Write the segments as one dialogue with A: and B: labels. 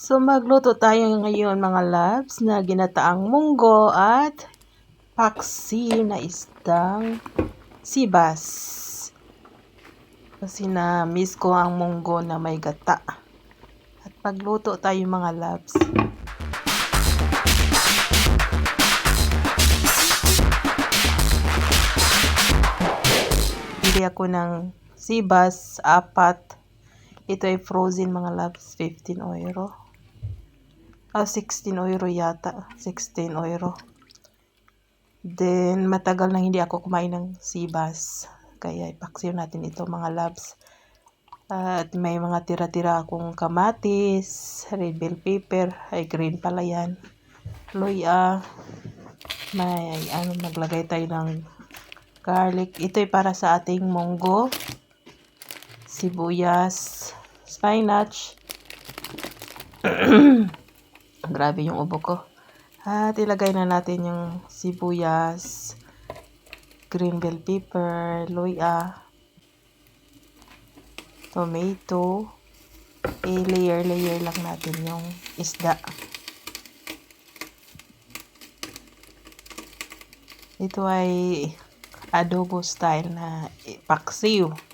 A: So magluto tayo ngayon mga loves na ginataang munggo at paksi na isdang sibas. Kasi na miss ko ang munggo na may gata. At pagluto tayo mga loves. Bili ako ng sibas, apat. Ito ay frozen mga loves, 15 euro. Ah, 16 euro yata. 16 euro. Then, matagal na hindi ako kumain ng sibas. Kaya ipaksiw natin ito mga loves. At may mga tira-tira akong kamatis, red bell pepper, ay green pala yan. Luya, may ano, naglagay tayo ng garlic. Ito ay para sa ating munggo, sibuyas, spinach. Grabe yung ubo ko. At ilagay na natin yung sibuyas, green bell pepper, luya, tomato. I-layer-layer lang natin yung isda. Ito ay adobo style na paksiw.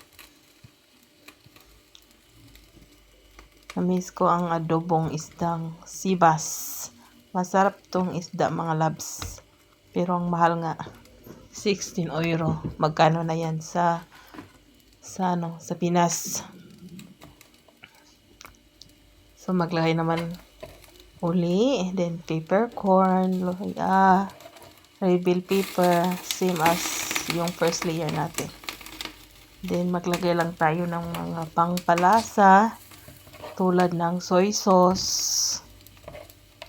A: Namiss ko ang adobong isdang sibas. Masarap tong isda mga labs. Pero ang mahal nga 16 euro. Magkano na yan sa sa ano, sa Pinas. So maglagay naman uli, then peppercorn, luya, red bell pepper, same as yung first layer natin. Then maglagay lang tayo ng mga pangpalasa tulad ng soy sauce,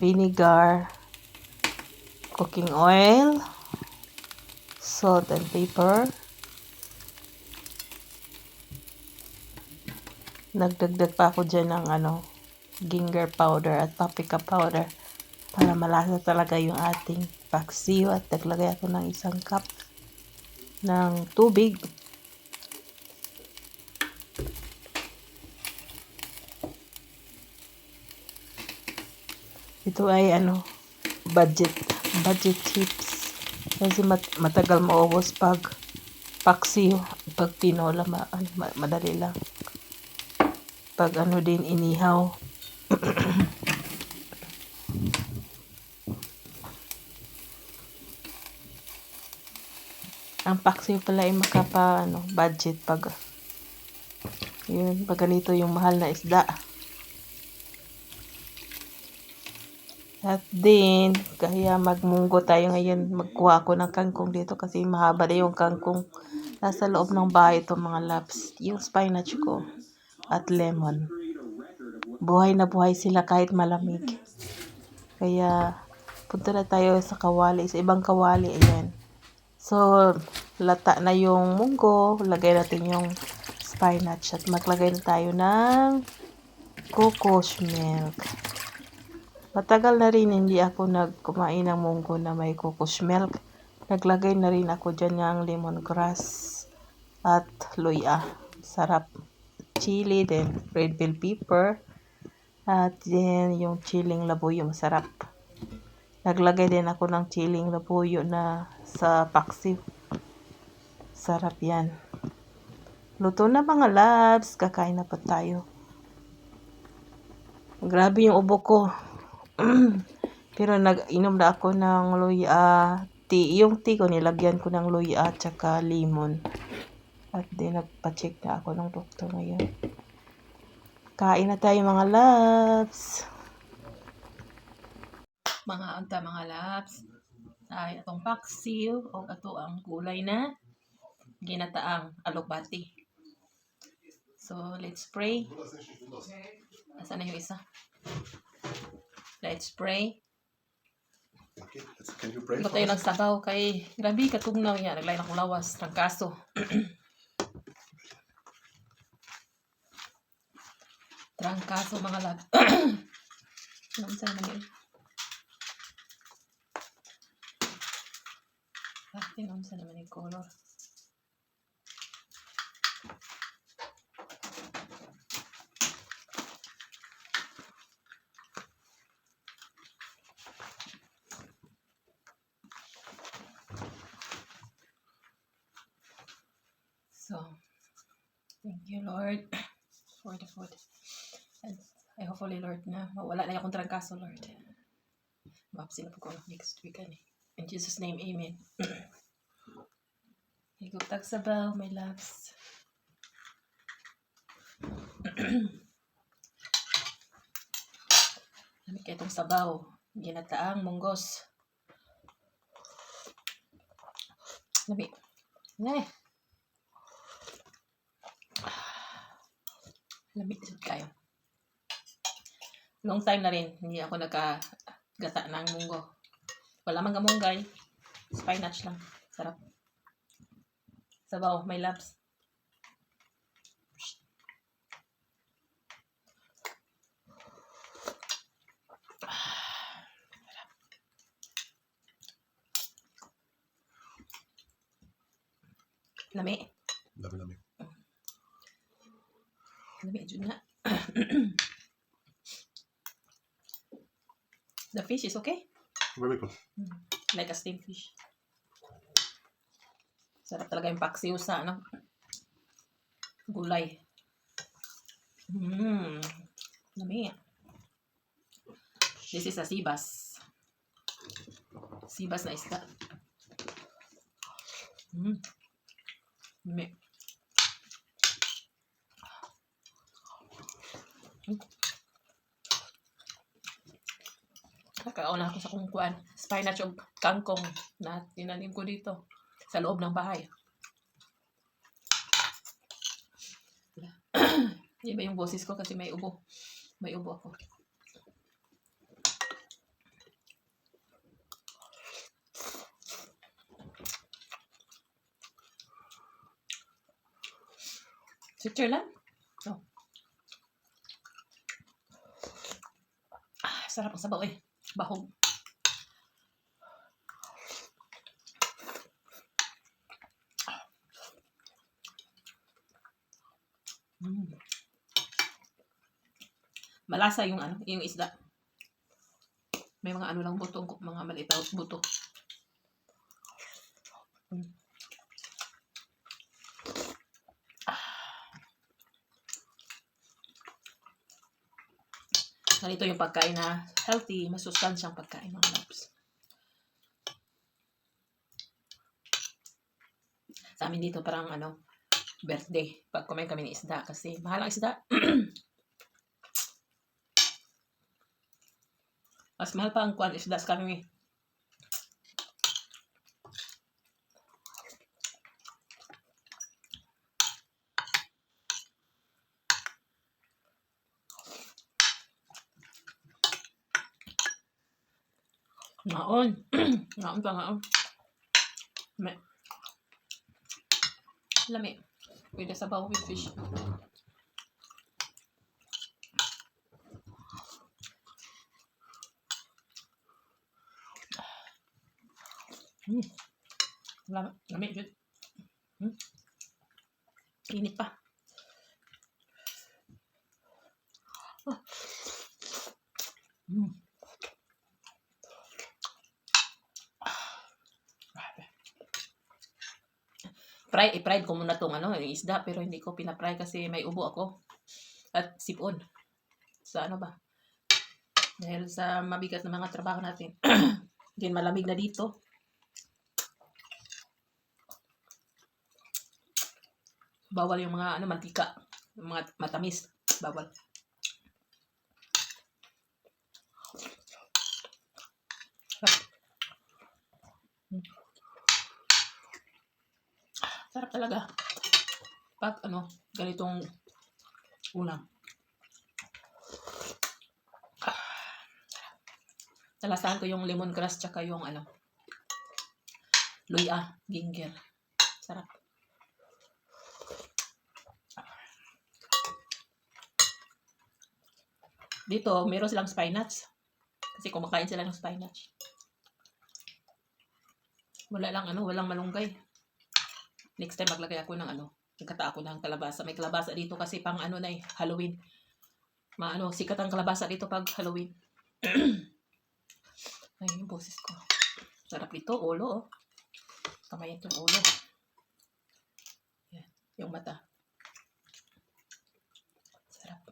A: vinegar, cooking oil, salt and pepper. Nagdagdag pa ako dyan ng ano, ginger powder at paprika powder para malasa talaga yung ating paksiw at naglagay ako ng isang cup ng tubig. Ito ay ano, budget, budget chips. Kasi mat matagal maubos pag paksiw, pag tinola, ma ano, ma madali lang. Pag ano din inihaw. Ang paksiw pala ay makapa ano, budget pag yun, pag ganito yung mahal na isda. At din, kaya magmunggo tayo ngayon. Magkuha ako ng kangkong dito kasi mahaba na yung kangkong. Nasa loob ng bahay ito mga laps. Yung spinach ko. At lemon. Buhay na buhay sila kahit malamig. Kaya punta na tayo sa kawali. Sa ibang kawali. Ayan. So, lata na yung munggo. Lagay natin yung spinach. At maglagay na tayo ng cocoa milk. Matagal na rin hindi ako nagkumain ng munggo na may cocoa milk. Naglagay na rin ako dyan ng lemongrass at luya. Sarap. Chili, then red bell pepper. At then yung chiling labuyo, masarap. Naglagay din ako ng chiling labuyo na sa paksiw. Sarap yan. Luto na mga labs. Kakain na pa tayo. Grabe yung ubo ko. Pero nag-inom na ako ng luya tea. Yung tea ko nilagyan ko ng luya at saka lemon. At din nagpa-check na ako ng doktor ngayon. Kain na tayo mga loves. Mga anta mga loves. Ay atong paksiw o ato ang gulay na ginataang alokbati. So let's pray. Asan na yung isa? Let's pray.
B: Okay, let's, can you pray
A: Ito tayo nagsabaw kay grabe katugnaw niya. Naglain akong lawas. Trangkaso. Trangkaso mga lag. Ano sa naman yun? Bakit ano sa naman yung color?
C: So, thank you, Lord, for the food. And I hopefully, Lord, na wala na akong trangkaso, Lord. Mapsin na po ko next week, ani. In Jesus' name, Amen. Higop tag sabaw, my loves. Lamig kay itong sabaw. Ginataang munggos. Lamig. Nay. Lamig din kayo. Long time na rin, hindi ako nagkagata ng munggo. Wala mang gamunggay. Spinach lang. Sarap. Sabaw, my loves. Lami.
B: Love love
C: Lami, dyan nga. The fish is okay?
B: Very good.
C: Like a steamed fish. Sarap talaga yung paksiw sa ano, gulay. Mmm. Lami. This is a sibas. Sibas na isda. Mmm. Lami. Mm. Kakauna ako sa kungkuan. Spinach o kangkong na tinanim ko dito sa loob ng bahay. Iba yung boses ko kasi may ubo. May ubo ako. Switzerland? Oh. Ah, sarap ang sabaw eh. Bahog. Mm. Malasa yung ano, yung isda. May mga ano lang buto, mga maliit na buto. Mm. Ganito yung pagkain na healthy, masustansyang pagkain mga loves. Sa amin dito parang ano, birthday pag kumain kami ng isda kasi mahal ang isda. Mas mahal pa ang kuan isda sa kami. Naon. Naon pa naon. Me. Lami. Pwede sabaw with fish. Mm. Lami. Lami. Jud. Mm. Init pa. Ah. Mm. Fry, i-fried ko muna tong ano, isda, pero hindi ko pinapry kasi may ubo ako. At sipon. Sa ano ba? Dahil sa mabigat na mga trabaho natin. Din malamig na dito. Bawal yung mga ano, mantika. Yung mga matamis. Bawal. Sarap talaga. Pag ano, ganitong ulam. Talasahan ko yung lemongrass tsaka yung ano, luya, ginger. Sarap. Dito, meron silang spinach. Kasi kumakain sila ng spinach. Wala lang ano, walang malunggay. Next time maglagay ako ng ano, nagkata ako ng kalabasa. May kalabasa dito kasi pang ano na eh, Halloween. Maano, sikat ang kalabasa dito pag Halloween. Ay, yung boses ko. Sarap nito, ulo oh. Kamay itong ulo. Yan. Yung mata. Sarap.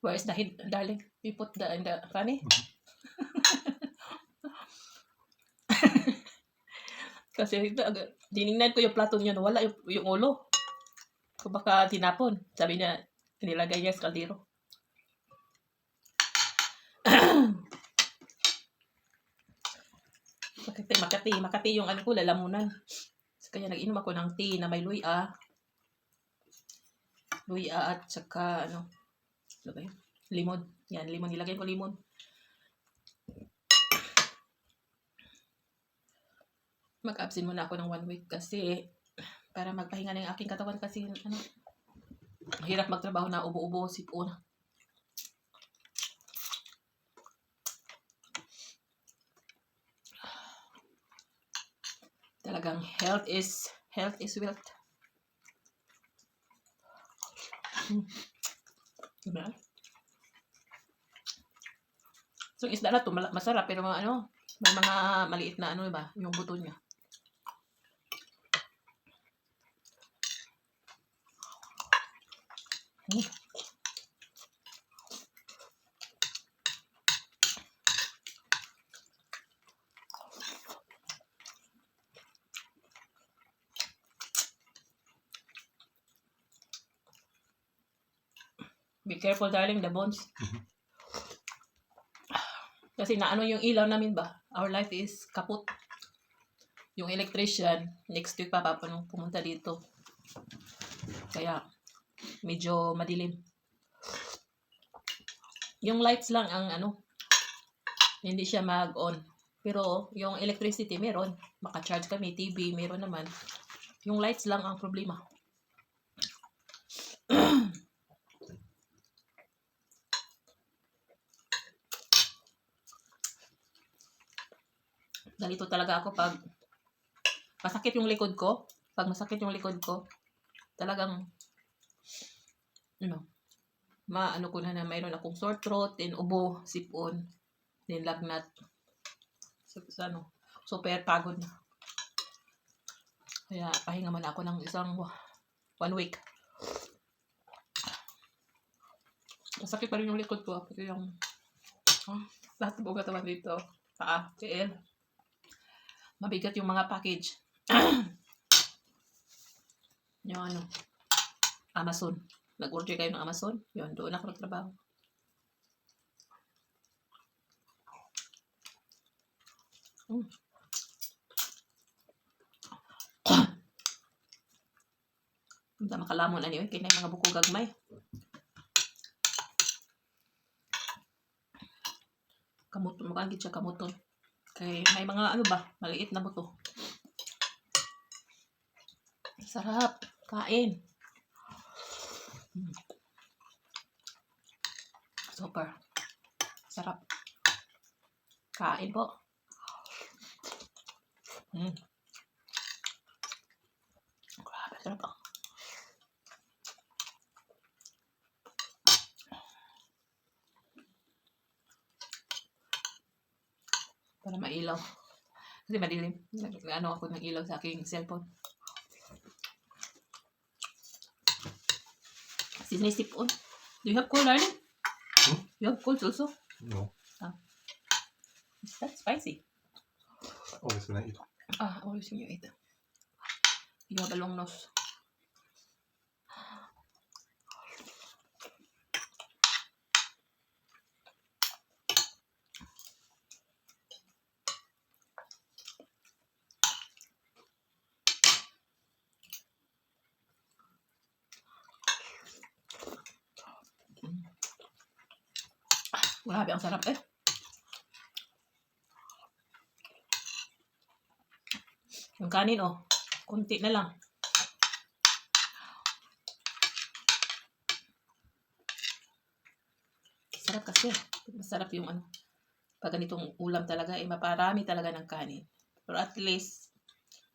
C: Where is the hid, darling? We put the in the funny. Kasi ito, aga- diningnan ko yung plato niya, wala yung, yung ulo. Kung baka tinapon. Sabi niya, nilagay niya sa kaldero. Makati, Makati, Makati yung ano ko, lalamunan. Kaya nag-inom ako ng tea na may luya. Luya at saka ano, yun? Limon. Yan, limon. Nilagay ko limon. Mag-absent muna ako ng one week kasi para magpahinga ng aking katawan kasi ano, mahirap magtrabaho na ubo-ubo, sipon. Talagang health is health is wealth. Hmm. Diba? So, isda na to, masarap, pero mga ano, may mga maliit na ano ba, yung buto niya. Hmm. Be careful, darling, the bones. Kasi naano yung ilaw namin ba? Our life is kaput. Yung electrician, next week pa papanong pumunta dito. Kaya, medyo madilim. Yung lights lang ang ano, hindi siya mag-on. Pero, yung electricity, meron. Maka-charge kami, TV, meron naman. Yung lights lang ang problema. Ganito talaga ako pag masakit yung likod ko. Pag masakit yung likod ko, talagang, ano, maano ko na na mayroon akong sore throat, then ubo, sipon, then lagnat. So, ano, super pagod na. Kaya pahinga man ako ng isang one week. Masakit pa rin yung likod ko. Pati yung ah, lahat ng buong katawan dito. Paa, tiil. Mabigat yung mga package. yung ano, Amazon. Nag-order kayo ng Amazon? Yun, doon ako nagtrabaho. Mm. Hindi makalamon ano yun, kaya mga buko gagmay. Kamuton, mukhang siya kamuton. Kay may mga ano ba, maliit na buto. Sarap. Kain. Super. Sarap. Kain po. Mm. Grabe, sarap. ah. Para mailaw. Kasi madilim. Ano ako ng ilaw sa aking cellphone. Sinisip on. Do you have coal, darling?
B: Hmm?
C: You have coal also?
B: No.
C: Is that spicy?
B: Always gonna eat.
C: Ah, always when you eat. You have a long nose. Grabe, ang sarap eh. Yung kanin, oh. Kunti na lang. Sarap kasi. Masarap yung ano. Pag ganitong ulam talaga, eh, maparami talaga ng kanin. Pero at least,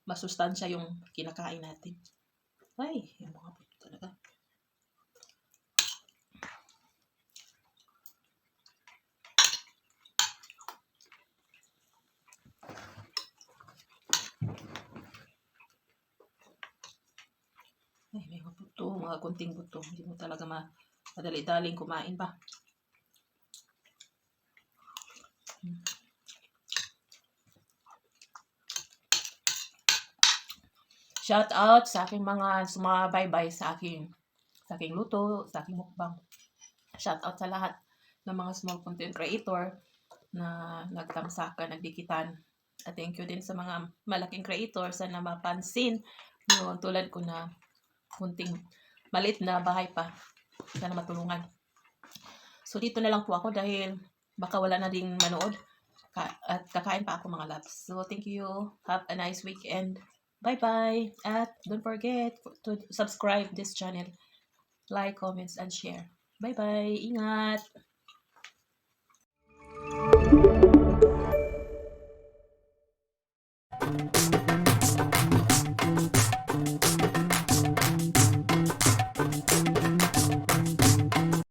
C: masustansya yung kinakain natin. Ay, yung mga puto talaga. Ay, may mga kunting buto. Hindi mo talaga ma madali-daling kumain. Hmm. Shout out sa aking mga sumabaybay sa aking sa aking luto, sa aking mukbang. Shout out sa lahat ng mga small content creator na nagtamsakan, nagdikitan. At thank you din sa mga malaking creator sana mapansin yung tulad ko na kunting malit na bahay pa. Sana matulungan. So dito na lang po ako dahil baka wala na ding manood Ka- at kakain pa ako mga loves. So thank you. Have a nice weekend. Bye-bye. At don't forget to subscribe this channel. Like, comments, and share. Bye-bye. Ingat.